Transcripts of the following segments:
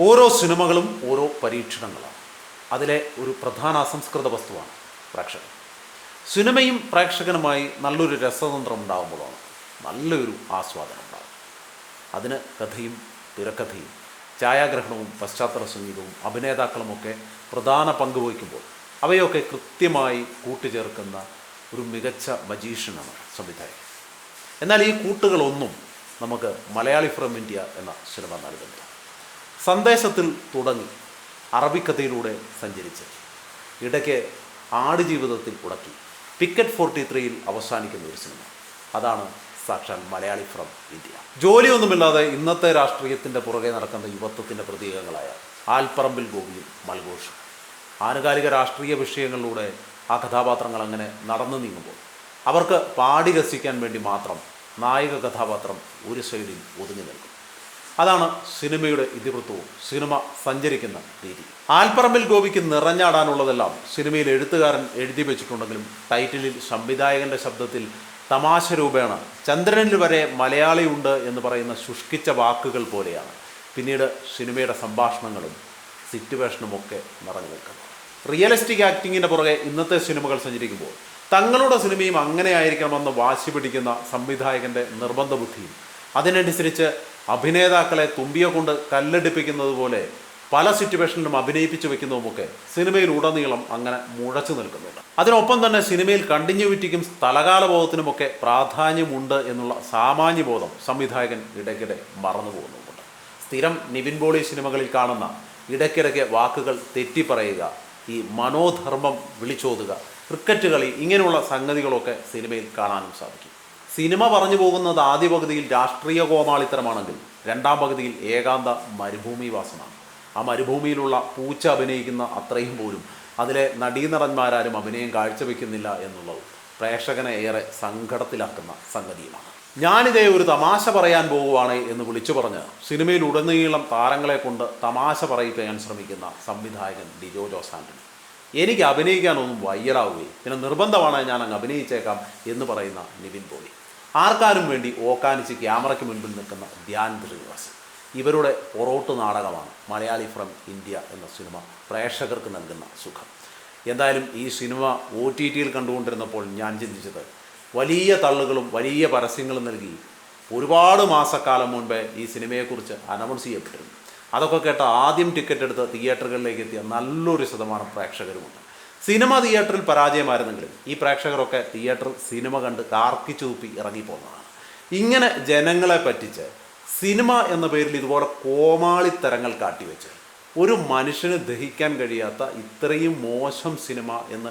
ഓരോ സിനിമകളും ഓരോ പരീക്ഷണങ്ങളാണ്. അതിലെ ഒരു പ്രധാന അസംസ്കൃത വസ്തുവാണ് പ്രേക്ഷകൻ. സിനിമയും പ്രേക്ഷകനുമായി നല്ലൊരു രസതന്ത്രം ഉണ്ടാകുമ്പോഴാണ് നല്ലൊരു ആസ്വാദനം ഉണ്ടാകും അതിന് കഥയും തിരക്കഥയും ഛായാഗ്രഹണവും പശ്ചാത്തല സംഗീതവും അഭിനേതാക്കളുമൊക്കെ പ്രധാന പങ്ക് വഹിക്കുമ്പോൾ അവയൊക്കെ കൃത്യമായി കൂട്ടിച്ചേർക്കുന്ന ഒരു മികച്ച മജീഷ്യനാണ് സംവിധായകൻ. എന്നാൽ ഈ കൂട്ടുകളൊന്നും നമുക്ക് മലയാളി ഫ്രം ഇന്ത്യ എന്ന സിനിമ നൽകുന്നില്ല. സന്ദേശത്തിൽ തുടങ്ങി അറബിക്കഥയിലൂടെ സഞ്ചരിച്ച് ഇടയ്ക്ക് ആടുജീവിതത്തിൽ ഉടക്കി. പിക്കറ്റ് ഫോർട്ടി ത്രീയിൽ അവസാനിക്കുന്ന ഒരു സിനിമ. അതാണ് സാക്ഷാൽ മലയാളി ഫ്രം ഇന്ത്യ ജോലിയൊന്നുമില്ലാതെ ഇന്നത്തെ രാഷ്ട്രീയത്തിന്റെ പുറകെ നടക്കുന്ന യുവത്വത്തിന്റെ പ്രതീകങ്ങളായ ആൽപ്പറമ്പിൽ ഗോപിയും മൽഘോഷും. ആനുകാലിക രാഷ്ട്രീയ വിഷയങ്ങളിലൂടെ ആ കഥാപാത്രങ്ങൾ അങ്ങനെ നടന്നു നീങ്ങുമ്പോൾ അവർക്ക് പാടി രസിക്കാൻ വേണ്ടി മാത്രം നായക കഥാപാത്രം ഒരു സൈഡിൽ ഒതുങ്ങി നിൽക്കും. അതാണ് സിനിമയുടെ ഇതിവൃത്തവും. സിനിമ സഞ്ചരിക്കുന്ന രീതി. ആൽപ്പറമ്പിൽ ഗോപിക്ക് നിറഞ്ഞാടാനുള്ളതെല്ലാം സിനിമയിൽ എഴുത്തുകാരൻ എഴുതി വെച്ചിട്ടുണ്ടെങ്കിലും ടൈറ്റിലിൽ സംവിധായകന്റെ ശബ്ദത്തിൽ തമാശ രൂപേണ ചന്ദ്രനിൽ വരെ മലയാളിയുണ്ട് എന്ന് പറയുന്ന ശുഷ്കിച്ച വാക്കുകൾ പോലെയാണ്. പിന്നീട് സിനിമയുടെ സംഭാഷണങ്ങളും സിറ്റുവേഷനുമൊക്കെ നിറഞ്ഞു നിൽക്കുന്നത് റിയലിസ്റ്റിക് ആക്ടിങ്ങിന്റെ പുറകെ ഇന്നത്തെ സിനിമകൾ സഞ്ചരിക്കുമ്പോൾ തങ്ങളുടെ സിനിമയും അങ്ങനെ ആയിരിക്കണമെന്ന് വാശി പിടിക്കുന്ന സംവിധായകന്റെ നിർബന്ധ ബുദ്ധിയും അതിനനുസരിച്ച് അഭിനേതാക്കളെ തുമ്പിയെ കൊണ്ട് കല്ലടിപ്പിക്കുന്നത് പോലെ പല സിറ്റുവേഷനിലും അഭിനയിപ്പിച്ചു വെക്കുന്നതുമൊക്കെ സിനിമയിൽ ഉടനീളം അങ്ങനെ മുഴച്ചു നിൽക്കുന്നുണ്ട്. അതിനൊപ്പം തന്നെ സിനിമയിൽ കണ്ടിന്യൂവിറ്റിക്കും സ്ഥലകാലബോധത്തിനുമൊക്കെ പ്രാധാന്യമുണ്ട് എന്നുള്ള സാമാന്യബോധം സംവിധായകൻ ഇടയ്ക്കിടെ മറന്നു പോകുന്നുമുണ്ട്. സ്ഥിരം നിവിൻ പോളി സിനിമകളിൽ കാണുന്ന ഇടയ്ക്കിടയ്ക്ക് വാക്കുകൾ തെറ്റിപ്പറയുക ഈ മനോധർമ്മം വിളിച്ചോതുക ക്രിക്കറ്റ് കളി ഇങ്ങനെയുള്ള സംഗതികളൊക്കെ സിനിമയിൽ കാണാനും സാധിക്കും. സിനിമ പറഞ്ഞു പോകുന്നത് ആദ്യ പകുതിയിൽ രാഷ്ട്രീയ കോമാളിത്തരമാണെങ്കിൽ രണ്ടാം പകുതിയിൽ ഏകാന്ത മരുഭൂമി വാസന ആ മരുഭൂമിയിലുള്ള പൂച്ച അഭിനയിക്കുന്ന അത്രയും പോലും അതിലെ നടീനടന്മാരാരും അഭിനയം കാഴ്ചവെക്കുന്നില്ല എന്നുള്ളത് പ്രേക്ഷകനെ ഏറെ സങ്കടത്തിലാക്കുന്ന സംഗതിയുമാണ്. ഞാനിതേ ഒരു തമാശ പറയാൻ പോകുവാണ് എന്ന് വിളിച്ചു പറഞ്ഞ് സിനിമയിൽ ഉടനീളം താരങ്ങളെ കൊണ്ട് തമാശ പറയിപ്പിക്കാൻ ശ്രമിക്കുന്ന സംവിധായകൻ ഡിജോ ജോസ് ആന്റണി എനിക്ക് അഭിനയിക്കാനൊന്നും വയ്യറാവുകയും പിന്നെ നിർബന്ധമാണ് ഞാൻ അങ്ങ് അഭിനയിച്ചേക്കാം എന്ന് പറയുന്ന നിവിൻ പോളി. ആർക്കാരും വേണ്ടി ഓക്കാനിച്ച് ക്യാമറയ്ക്ക് മുൻപിൽ നിൽക്കുന്ന ധ്യാൻ ശ്രീനിവാസൻ. ഇവരുടെ പൊറോട്ട് നാടകമാണ് മലയാളി ഫ്രം ഇന്ത്യ എന്ന സിനിമ പ്രേക്ഷകർക്ക് നൽകുന്ന സുഖം. എന്തായാലും ഈ സിനിമ ഒ ടി ടിയിൽ കണ്ടുകൊണ്ടിരുന്നപ്പോൾ ഞാൻ ചിന്തിച്ചത് വലിയ തള്ളുകളും വലിയ പരസ്യങ്ങളും നൽകി ഒരുപാട് മാസക്കാലം മുൻപേ ഈ സിനിമയെക്കുറിച്ച് അനൗൺസ് ചെയ്യപ്പെട്ടിരുന്നു. അതൊക്കെ കേട്ട ആദ്യം ടിക്കറ്റ് എടുത്ത് തിയേറ്ററുകളിലേക്ക് എത്തിയ നല്ലൊരു ശതമാനം പ്രേക്ഷകരുമുണ്ട്. സിനിമ തിയേറ്ററിൽ പരാജയമായിരുന്നെങ്കിലും ഈ പ്രേക്ഷകരൊക്കെ തിയേറ്ററിൽ സിനിമ കണ്ട് കാർക്കിച്ചു തുപ്പി ഇറങ്ങിപ്പോകുന്നതാണ് ഇങ്ങനെ ജനങ്ങളെ പറ്റിച്ച് സിനിമ എന്ന പേരിൽ ഇതുപോലെ കോമാളിത്തരങ്ങൾ കാട്ടിവെച്ച് ഒരു മനുഷ്യന് ദഹിക്കാൻ കഴിയാത്ത ഇത്രയും മോശം സിനിമ എന്ന്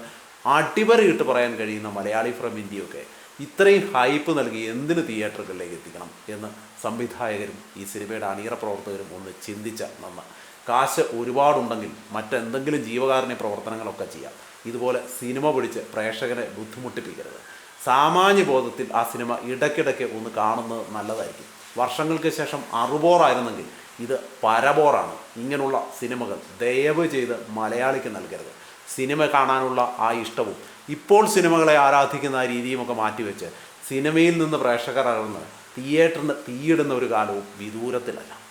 അടിവരയിട്ട് പറയാൻ കഴിയുന്ന മലയാളി ഫ്രം ഇന്ത്യയൊക്കെ ഇത്രയും ഹൈപ്പ് നൽകി എന്തിന് തിയേറ്ററുകളിലേക്ക് എത്തിക്കണം എന്ന് സംവിധായകരും ഈ സിനിമയുടെ അണിയറ പ്രവർത്തകരും ഒന്ന് ചിന്തിച്ച നന്ന കാശ് ഒരുപാടുണ്ടെങ്കിൽ മറ്റെന്തെങ്കിലും ജീവകാരുണ്യ പ്രവർത്തനങ്ങളൊക്കെ ചെയ്യാം. ഇതുപോലെ സിനിമ പിടിച്ച് പ്രേക്ഷകരെ ബുദ്ധിമുട്ടിപ്പിക്കരുത്. സാമാന്യ ബോധത്തിൽ ആ സിനിമ ഇടയ്ക്കിടയ്ക്ക് ഒന്ന് കാണുന്നത് നല്ലതായിരിക്കും. വർഷങ്ങൾക്ക് ശേഷം അറുബോറായിരുന്നെങ്കിൽ ഇത് പരബോറാണ്. ഇങ്ങനെയുള്ള സിനിമകൾ ദയവ് ചെയ്ത് മലയാളിക്ക് നൽകരുത്. സിനിമ കാണാനുള്ള ആ ഇഷ്ടവും ഇപ്പോൾ സിനിമകളെ ആരാധിക്കുന്ന ആ രീതിയുമൊക്കെ മാറ്റിവെച്ച് സിനിമയിൽ നിന്ന് പ്രേക്ഷകർ അകന്ന് തിയേറ്ററിന് തീയിടുന്ന ഒരു കാലവും വിദൂരത്തിലല്ല.